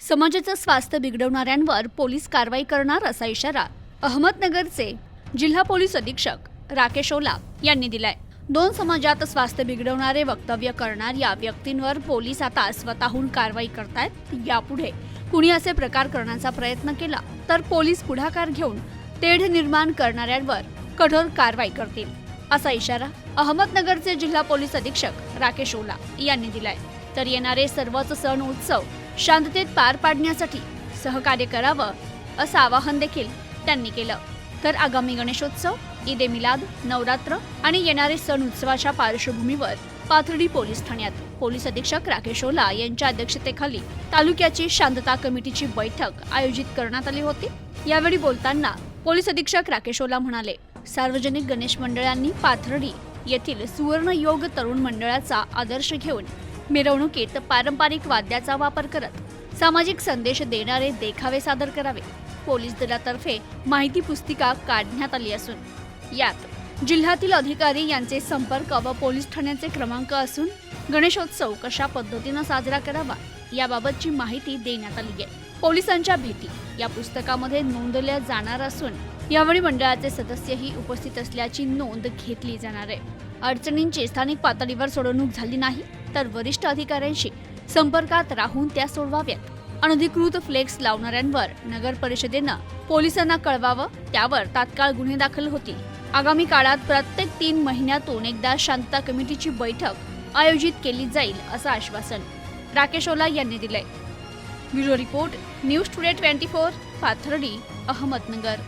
समाजाचं स्वास्थ्य बिघडवणाऱ्यांवर पोलीस कारवाई करणार असा इशारा अहमदनगरचे जिल्हा पोलीस अधीक्षक राकेश ओला यांनी दिलाय. दोन समाजात स्वास्थ्य बिघडवणारे वक्तव्य करणाऱ्या व्यक्तींवर पोलीस आता स्वतःहून कारवाई करतायत. यापुढे कुणी असे प्रकार करण्याचा प्रयत्न केला तर पोलीस पुढाकार घेऊन तेढ निर्माण करणाऱ्यांवर कठोर कारवाई करतील असा इशारा अहमदनगरचे जिल्हा पोलीस अधीक्षक राकेश ओला यांनी दिलाय. तर येणारे सर्वच सण उत्सव शांततेत पार पाडण्यासाठी सहकार्य करावं असं आवाहन देखील त्यांनी केलं. तर आगामी गणेशोत्सव ईद ए मिलाद नवरात्र आणि येणारे सण उत्सवाच्या पार्श्वभूमीवर पाथर्डी पोलीस ठाण्यात. पोलीस अधीक्षक राकेश ओला यांच्या अध्यक्षतेखाली तालुक्याची शांतता कमिटीची बैठक आयोजित करण्यात आली होती. यावेळी बोलताना पोलीस अधीक्षक राकेश ओला म्हणाले सार्वजनिक गणेश मंडळांनी पाथर्डी येथील सुवर्ण योग तरुण मंडळाचा आदर्श घेऊन मिरवणुकीत पारंपरिक वाद्याचा वापर करत सामाजिक संदेश देणारे देखावे सादर करावे. पोलीस दलातर्फे माहिती पुस्तिका काढण्यात आली असून यात जिल्ह्यातील अधिकारी यांचे संपर्क व पोलीस ठाण्याचे क्रमांक असून गणेशोत्सव कशा पद्धतीनं साजरा करावा याबाबतची माहिती देण्यात आली आहे. पोलिसांच्या भेटी या पुस्तकामध्ये नोंदवल्या जाणार असून यावेळी मंडळाचे सदस्यही उपस्थित असल्याची नोंद घेतली जाणार आहे. अडचणींची स्थानिक पातळीवर सोडवणूक झाली नाही तर वरिष्ठ अधिकाऱ्यांशी संपर्कात राहून त्या सोडवाव्यात. अनधिकृत फ्लेक्स लावणाऱ्यांवर नगर परिषदेनं पोलिसांना कळवावं त्यावर तात्काळ गुन्हे दाखल होतील. आगामी काळात प्रत्येक तीन महिन्यातून एकदा शांतता कमिटीची बैठक आयोजित केली जाईल असं आश्वासन राकेश ओला यांनी दिलंय. Bureau report news today twenty four Pathardi Ahmednagar.